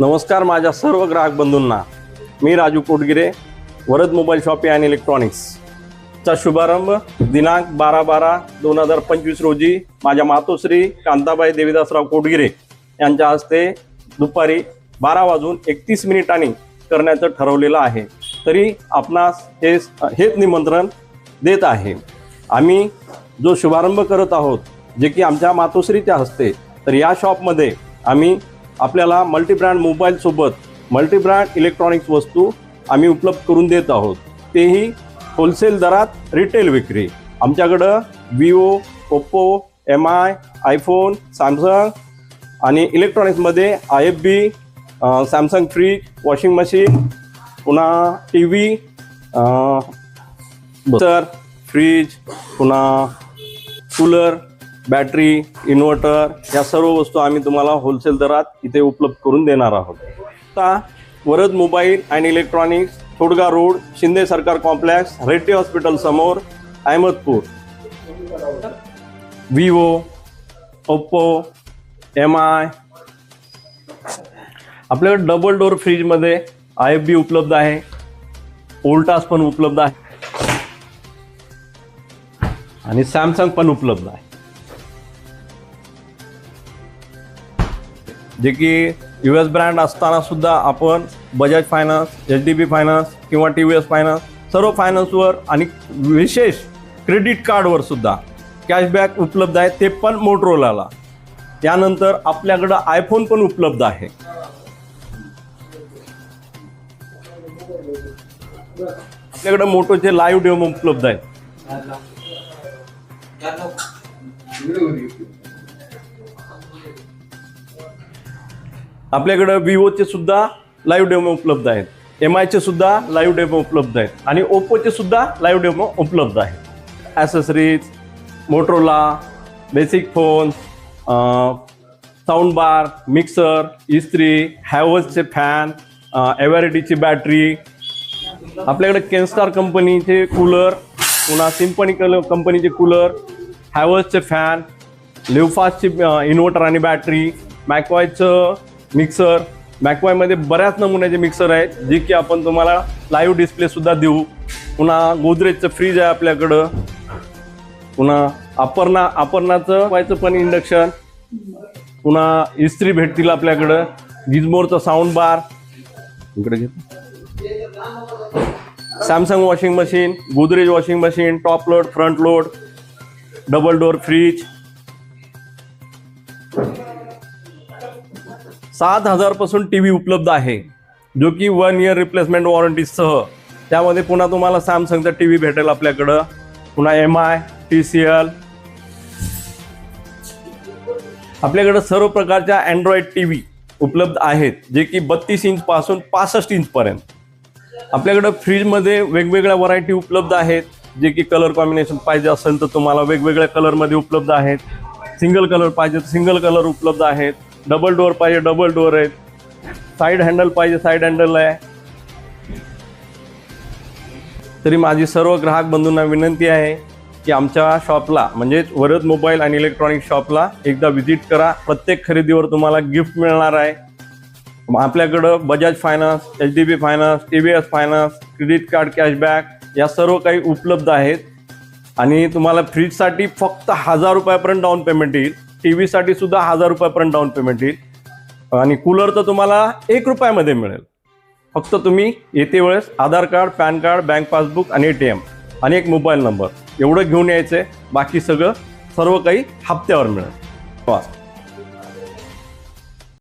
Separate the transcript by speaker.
Speaker 1: नमस्कार माझ्या सर्व ग्राहक बंधूंना. मी Raju Kotgire Varad mobile shoppe and इलेक्ट्रॉनिक्सचा शुभारंभ दिनांक बारा बारा दोन हजार पंचवीस रोजी माझ्या मातोश्री कांताबाई देवीदासराव कोटगिरे यांच्या हस्ते दुपारी बारा वाजून एकतीस मिनिटांनी करण्याचं ठरवलेलं आहे. तरी आपणास हे हेच निमंत्रण देत आहे. आम्ही जो शुभारंभ करत आहोत जे की आमच्या मातोश्रीच्या हस्ते तर या शॉपमध्ये आम्ही आपल्याला मल्टीब्रँड मोबाईलसोबत मल्टीब्रँड इलेक्ट्रॉनिक्स वस्तू आम्ही उपलब्ध करून देत आहोत. तेही होलसेल दरात रिटेल विक्री. आमच्याकडं Vivo Oppo M I iPhone Samsung आणि इलेक्ट्रॉनिक्समध्ये I F B Samsung fridge washing machine पुन्हा टी व्ही सर फ्रीज पुन्हा कूलर बॅटरी इन्व्हर्टर या सर्व वस्तू आम्ही तुम्हाला होलसेल दरात इथे उपलब्ध करून देणार आहोत. आता Varad mobile and electronics Thodga road Shinde Sarkar complex Reddy hospital समोर Ahmadpur. Vivo Oppo M I आपल्याकडे डबल डोअर फ्रीजमध्ये आय एफ बी उपलब्ध आहे. ओल्टास पण उपलब्ध आहे. आणि सॅमसंग पण उपलब्ध आहे. जे की यू एस ब्रँड असताना सुद्धा आपण Bajaj finance H D B finance किंवा टी व्ही एस फायनान्स सर्व फायनान्सवर आणि विशेष क्रेडिट कार्डवर सुद्धा कॅशबॅक उपलब्ध आहे. ते पण मोटरोलाला त्यानंतर आपल्याकडं आयफोन पण उपलब्ध आहे. आपल्याकडं मोटोचे लाईव्ह डेमो उपलब्ध आहेत. आपल्याकडं विवोचे सुद्धा लाईव्ह डेमो उपलब्ध आहेत. एम आयचे सुद्धा लाईव्ह डेमो उपलब्ध आहेत. आणि ओप्पोचे सुद्धा लाईव्ह डेमो उपलब्ध आहेत. Accessories Motorola basic phone sound bar mixer इस्त्री हॅवल्सचे फॅन एव्हॅरिटीची बॅटरी आपल्याकडे केनस्टार कंपनीचे कूलर पुन्हा सिम्पनी कल कंपनीचे कूलर हॅवल्सचे फॅन लिवफास्टची इन्व्हर्टर आणि बॅटरी मॅकवायचं मिक्सर मॅकवायमध्ये बऱ्याच नमुन्याचे मिक्सर आहेत जे की आपण तुम्हाला लाईव्ह डिस्प्लेसुद्धा देऊ. पुन्हा गोदरेजचं फ्रीज आहे आपल्याकडं. पुन्हा अपर्णा अपर्णाचं व्हायचं पण इंडक्शन पुन्हा इस्त्री भेटतील आपल्याकडं. गिजमोरचं साऊंड बार इकडे घे. Samsung washing machine Godrej washing machine top load front load double door fridge सात हजारपासून टी व्ही उपलब्ध आहे जो की वन इयर रिप्लेसमेंट वॉरंटीसह त्यामध्ये पुन्हा तुम्हाला सॅमसंगचा टी व्ही भेटेल आपल्याकडं. पुन्हा M I T C L आपल्याकडं सर्व प्रकारच्या अँड्रॉइड टी व्ही उपलब्ध आहेत जे की बत्तीस इंचपासून पासष्ट इंचपर्यंत आपल्याकडं फ्रीजमध्ये वेगवेगळ्या व्हरायटी उपलब्ध आहेत जे की कलर कॉम्बिनेशन पाहिजे असेल तर तुम्हाला वेगवेगळ्या कलरमध्ये उपलब्ध आहेत. सिंगल कलर पाहिजे तर सिंगल कलर उपलब्ध आहेत. डबल डोअर पाहिजे डबल डोअर आहेत. साईड हँडल पाहिजे साईड हँडल आहे. तरी माझी सर्व ग्राहक बंधूंना विनंती आहे की आमच्या शॉपला म्हणजेच वरद मोबाईल आणि इलेक्ट्रॉनिक शॉपला एकदा व्हिजिट करा. प्रत्येक खरेदीवर तुम्हाला गिफ्ट मिळणार आहे. मग आपल्याकडं Bajaj finance H D B finance T V S finance credit card cashback या सर्व काही उपलब्ध आहेत. आणि तुम्हाला फ्रीजसाठी फक्त हजार रुपयापर्यंत डाऊन पेमेंट येईल. टी व्हीसाठी सुद्धा हजार रुपयापर्यंत डाऊन पेमेंट येईल. आणि कूलर तर तुम्हाला एक रुपयामध्ये मिळेल. फक्त तुम्ही येते वेळेस Aadhaar card PAN card bank passbook आणि ए टी एम आणि एक मोबाईल नंबर एवढं घेऊन यायचं आहे बाकी सगळं सर्व काही हप्त्यावर मिळेल. धन्यवाद